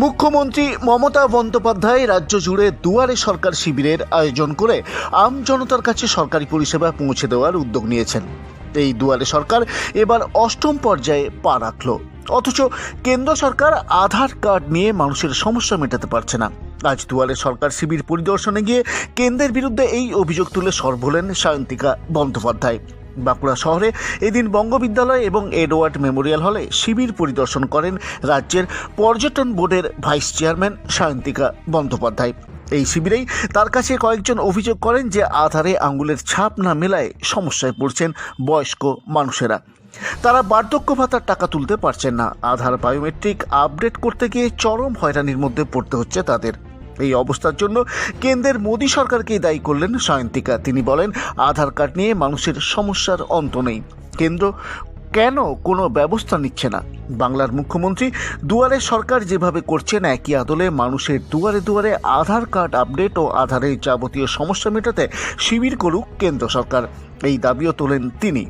মুখ্যমন্ত্রী মমতা বন্দ্যোপাধ্যায় রাজ্য জুড়ে দুয়ারে সরকার শিবিরের আয়োজন করে আম জনতার কাছে সরকারি পরিষেবা পৌঁছে দেওয়ার উদ্যোগ নিয়েছেন। এই দুয়ারে সরকার এবার অষ্টম পর্যায়ে পা রাখল। অথচ কেন্দ্র সরকার আধার কার্ড নিয়ে মানুষের সমস্যা মেটাতে পারছে না। আজ দুয়ারে সরকার শিবির পরিদর্শনে গিয়ে কেন্দ্রের বিরুদ্ধে এই অভিযোগ তুলে সরব হলেন সায়ন্তিকা বন্দ্যোপাধ্যায়। বাঁকুড়া শহরে এদিন বঙ্গবিদ্যালয় এবং এডওয়ার্ড মেমোরিয়াল হলে শিবির পরিদর্শন করেন রাজ্যের পর্যটন বোর্ডের ভাইস চেয়ারম্যান সায়ন্তিকা বন্দ্যোপাধ্যায়। এই শিবিরেই তার কাছে কয়েকজন অভিযোগ করেন যে আধারে আঙ্গুলের ছাপ না মেলায় সমস্যায় পড়ছেন বয়স্ক মানুষেরা। তারা বার্ধক্য ভাতার টাকা তুলতে পারছেন না। আধার বায়োমেট্রিক আপডেট করতে গিয়ে চরম হয়রানির মধ্যে পড়তে হচ্ছে তাদের। এই অবস্থার জন্য কেন্দ্রের মোদী সরকারকেই দায়ী করলেন সায়ন্তিকা। তিনি বলেন, আধার কার্ড নিয়ে মানুষের সমস্যার অন্ত নেই। কেন্দ্র কেন কোনো ব্যবস্থা নিচ্ছে না? বাংলার মুখ্যমন্ত্রী দুয়ারে সরকার যেভাবে করছেন, একই আদলে মানুষের দুয়ারে দুয়ারে আধার কার্ড আপডেট ও আধারের যাবতীয় সমস্যা মেটাতে শিবির করুক কেন্দ্র সরকার। এই দাবিও তোলেন তিনি।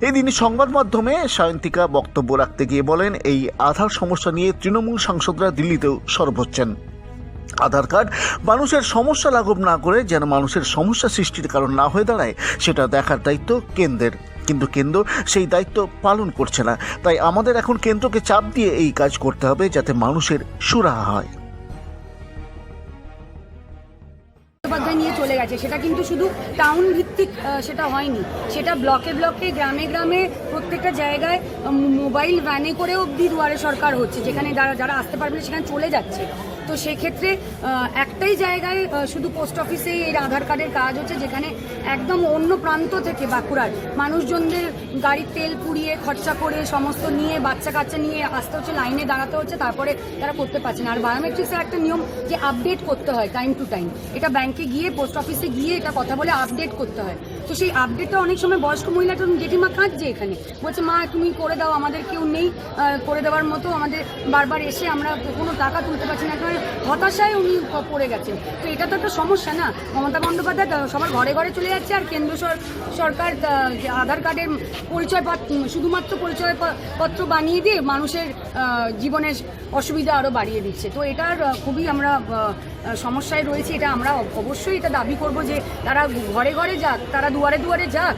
এদিন সংবাদ মাধ্যমে সায়ন্তিকা বক্তব্য রাখতে গিয়ে বলেন, এই আধার সমস্যা নিয়ে তৃণমূল সাংসদরা দিল্লিতেও সরব হচ্ছেন। আধার কার্ড, মানুষের সমস্যা লাঘব না করে যেন মানুষের সমস্যা সৃষ্টির কারণ না হয়ে দাঁড়ায়, সেটা দেখার দায়িত্ব কেন্দ্রের। কিন্তু কেন্দ্র সেই দায়িত্ব পালন করছে না। তাই আমাদের এখন কেন্দ্রকে চাপ দিয়ে এই কাজ করতে হবে যাতে মানুষের সুরাহা হয়। নিয়ে চলে গেছে। সেটা কিন্তু শুধু টাউন ভিত্তিক আহ, সেটা হয়নি। সেটা ব্লকে ব্লকে গ্রামে গ্রামে প্রত্যেকটা জায়গায় মোবাইল ভ্যানে করে অব্দি দুয়ারে সরকার হচ্ছে যেখানে যারা যারা আসতে পারবে না সেখানে চলে যাচ্ছে। তো সেক্ষেত্রে একটাই জায়গায় শুধু পোস্ট অফিসেই এই আধার কার্ডের কাজ হচ্ছে যেখানে একদম অন্য প্রান্ত থেকে বাঁকুড়ার মানুষজনদের গাড়ির তেল পুড়িয়ে খরচা করে সমস্ত নিয়ে বাচ্চা কাচ্চা নিয়ে আসতে হচ্ছে লাইনে দাঁড়াতে হচ্ছে তারপরে তারা করতে পারছে না। আর বায়োমেট্রিক্সের একটা নিয়ম যে আপডেট করতে হয় টাইম টু টাইম এটা ব্যাংকে গিয়ে পোস্ট অফিসে গিয়ে এটা কথা বলে আপডেট করতে হয়। তো সেই আপডেটটা অনেক সময় বয়স্ক মহিলাটা জেঠিমা কাঁদছে এখানে। বলছে, মা, তুমি করে দাও, আমাদের কেউ নেই করে দেওয়ার মতো আমাদের বারবার এসে আমরা কোনো টাকা তুলতে পারছি না। একেবারে হতাশায় উনি পড়ে গেছেন। তো এটা তো একটা সমস্যা না? মমতা বন্দ্যোপাধ্যায় সবার ঘরে ঘরে চলে যাচ্ছে আর কেন্দ্র সরকার আধার কার্ডের পরিচয় শুধুমাত্র পরিচয় পত্র বানিয়ে দিয়ে মানুষের জীবনের অসুবিধা আরও বাড়িয়ে দিচ্ছে। তো এটার খুবই আমরা সমস্যায় রয়েছি। এটা আমরা অবশ্যই এটা দাবি করব যে তারা ঘরে ঘরে যাক, তারা দুয়ারে দুয়ারে যাক।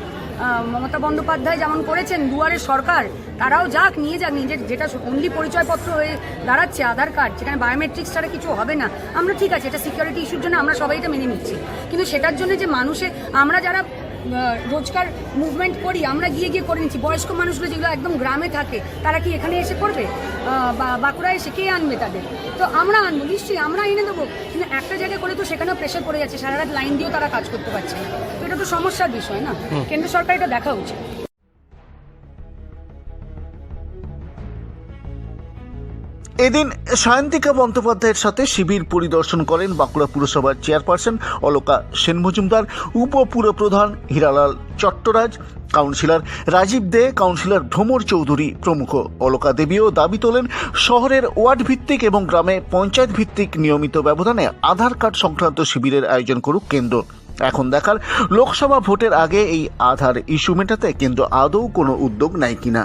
মমতা বন্দ্যোপাধ্যায় যেমন করেছেন, দুয়ারে সরকার, তারাও যাক, নিয়ে যাক। নিজের যেটা অনলি পরিচয়পত্র হয়ে দাঁড়াচ্ছে, আধার কার্ড, যেখানে বায়োমেট্রিক্স ছাড়া কিছু হবে না। আমরা ঠিক আছে, এটা সিকিউরিটি ইস্যুর জন্য আমরা সবাই এটা মেনে নিচ্ছি। কিন্তু সেটার জন্য যে মানুষে, আমরা যারা রোজকার মুভমেন্ট করি আমরা গিয়ে গিয়ে করে নিচ্ছি। বয়স্ক মানুষগুলো যেগুলো একদম গ্রামে থাকে তারা কি এখানে এসে করবে? বা বাঁকুড়ায় এসে কে আনবে তাদের? তো আমরা আনব নিশ্চয়ই আমরা এনে দেবো। কিন্তু একটা জায়গায় করে তো সেখানেও প্রেশার পড়ে যাচ্ছে সারা রাত লাইন দিয়েও তারা কাজ করতে পারছে না। তো এটা তো সমস্যার বিষয় না। কেন্দ্র সরকার এটা দেখা উচিত। এদিন সায়ন্তিকা বন্দ্যোপাধ্যায়ের সাথে শিবির পরিদর্শন করেন বাঁকুড়া পুরসভার চেয়ারপারসন অলোকা সেন মজুমদার, উপপুরপ্রধান হীরালাল চট্টরাজ, কাউন্সিলর রাজীব দে, কাউন্সিলর ভ্রমর চৌধুরী প্রমুখ। অলকা দেবীও দাবি তোলেন, শহরের ওয়ার্ড ভিত্তিক এবং গ্রামে পঞ্চায়েত ভিত্তিক নিয়মিত ব্যবধানে আধার কার্ড সংক্রান্ত শিবিরের আয়োজন করুক কেন্দ্র। এখন দেখার, লোকসভা ভোটের আগে এই আধার ইস্যু মেটাতে কেন্দ্র আদৌ কোনো উদ্যোগ নেয় কিনা।